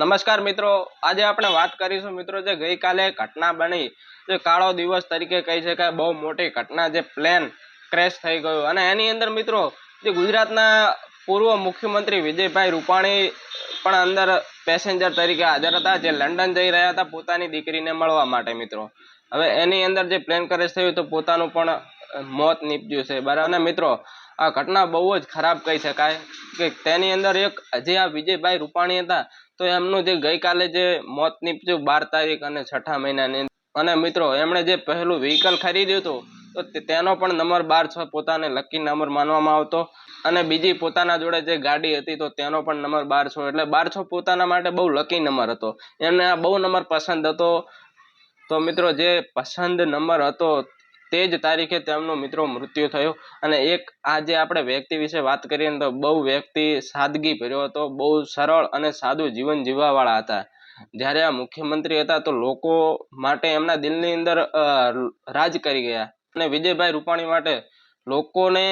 નમસ્કાર મિત્રો. આજે આપણે વાત કરીશું મિત્રો જે ગઈકાલે ઘટના બની. જે કાળો દિવસ તરીકે કહી શકાય, બહુ મોટી ઘટના જે પ્લેન ક્રેશ થઈ ગયું. અને એની અંદર મિત્રો, જે ગુજરાતના પૂર્વ મુખ્યમંત્રી વિજયભાઈ રૂપાણી પણ અંદર પેસેન્જર તરીકે હાજર હતા. જે લંડન જઈ રહ્યા હતા પોતાની દીકરીને મળવા માટે મિત્રો. હવે એની અંદર જે પ્લેન ક્રેશ થયું તો પોતાનું પણ મોત નીપજ્યું છે. બરાબર? અને મિત્રો, આ ઘટના બહુ જ ખરાબ કહી શકાય કે તેની અંદર એક જે આ વિજયભાઈ રૂપાણી હતા તો એમનું જે ગઈકાલે જે મોત નીપજ્યું બાર તારીખ અને છઠ્ઠા મહિનાની. અને મિત્રો, એમણે જે પહેલું વ્હીકલ ખરીદ્યું હતું, તો તેનો પણ નંબર બાર છ પોતાને લકી નંબર માનવામાં આવતો. અને બીજી પોતાના જોડે જે ગાડી હતી, તો તેનો પણ નંબર બાર છ. એટલે બાર છ પોતાના માટે બહુ લકી નંબર હતો. એમને આ બહુ નંબર પસંદ હતો. તો મિત્રો, જે પસંદ નંબર હતો તે જ તારીખે તેમનો મિત્રો મૃત્યુ થયું. અને એક આજે આપણે વ્યક્તિ વિશે વાત કરીએ તો બહુ વ્યક્તિ સાદગી ભર્યો હતો, બહુ સરળ અને સાદું જીવન જીવવાવાળા હતા. જ્યારે આ મુખ્યમંત્રી હતા તો લોકો માટે એમના દિલની અંદર રાજ કરી ગયા. અને વિજયભાઈ રૂપાણી માટે લોકોને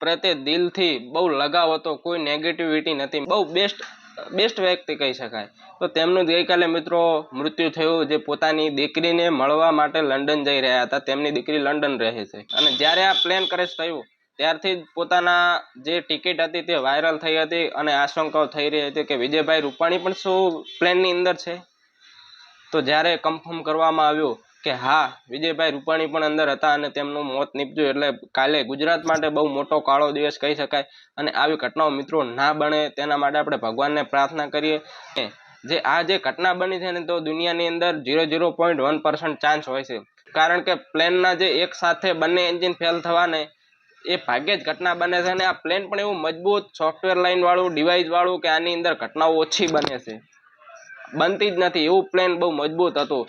પ્રત્યે દિલથી બહુ લગાવ હતો. કોઈ નેગેટિવિટી નથી. બહુ બેસ્ટ બેસ્ટ વ્યક્તિ કહી શકાય. તો તેમનું ગઈકાલે મિત્રો મૃત્યુ થયું, જે પોતાની દીકરીને મળવા માટે લંડન જઈ રહ્યા હતા. તેમની દીકરી લંડન રહે છે. અને જ્યારે આ પ્લેન ક્રેશ થયું, ત્યારથી જ પોતાના જે ટિકિટ હતી તે વાયરલ થઈ હતી અને આશંકાઓ થઈ રહી હતી કે વિજયભાઈ રૂપાણી પણ શું પ્લેનની અંદર છે? તો જ્યારે કન્ફર્મ કરવામાં આવ્યું કે હા, વિજયભાઈ રૂપાણી પણ અંદર હતા અને તેમનું મોત નીપજ્યું એટલે કાલે ગુજરાત માટે બહુ મોટો કાળો દિવસ કહી શકાય. અને આવી ઘટનાઓ મિત્રો ના બને તેના માટે આપણે ભગવાનને પ્રાર્થના કરીએ. જે આ જે ઘટના બની છે ને તો દુનિયાની અંદર zero zero point one percent chance હોય છે. કારણ કે પ્લેનના જે એક સાથે બંને એન્જિન ફેલ થવાને એ ભાગ્યે જ ઘટના બને છે અને આ પ્લેન પણ એવું મજબૂત સોફ્ટવેર લાઇનવાળું ડિવાઇસવાળું કે આની અંદર ઘટનાઓ ઓછી બને છે. બનતી જ નથી. એવું પ્લેન બહુ મજબૂત હતું.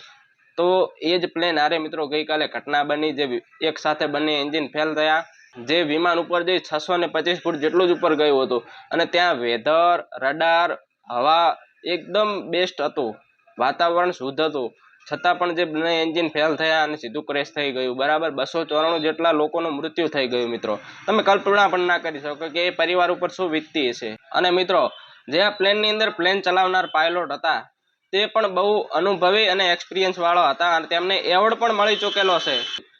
તો એ જ પ્લેન આરે મિત્રો ગઈકાલે ઘટના બની જે એક સાથે બંને એન્જિન ફેલ થયા. જે વિમાન ઉપર જઈ છસો ને પચીસ ફૂટ જેટલું જ ઉપર ગયું હતું. અને ત્યાં વેધર રડાર હવા એકદમ બેસ્ટ હતું. વાતાવરણ શુદ્ધ હતું. છતાં પણ જે બંને એન્જિન ફેલ થયા અને સીધું ક્રેશ થઈ ગયું. બરાબર બસો ચોરાણું જેટલા લોકોનું મૃત્યુ થઈ ગયું મિત્રો. તમે કલ્પના પણ ના કરી શકો કે એ પરિવાર ઉપર શું વીતતી હશે. અને મિત્રો, જે આ પ્લેનની અંદર પ્લેન ચલાવનાર પાયલોટ હતા તે પણ બહુ અનુભવી અને એક્સપિરિયન્સ વાળો હતા અને તેમને એવોર્ડ પણ મળી ચૂકેલો છે.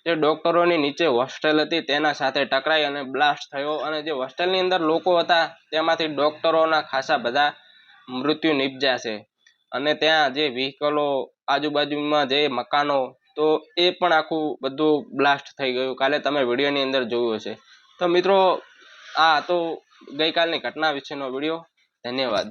જે ડોક્ટરોની નીચે હોસ્ટેલ હતી તેના સાથે ટકરાઈ અને બ્લાસ્ટ થયો અને જે હોસ્ટેલની અંદર લોકો હતા તેમાંથી ડોક્ટરોના ખાસા બધા મૃત્યુ નિપજ્યા છે. અને ત્યાં જે વ્હીકલો આજુબાજુમાં જે મકાનો તો એ પણ આખું બધું બ્લાસ્ટ થઈ ગયું. કાલે તમે વિડીયોની અંદર જોયું હશે. તો મિત્રો, આ તો ગઈકાલની ઘટના વિશેનો વીડિયો ધન્યવાદ.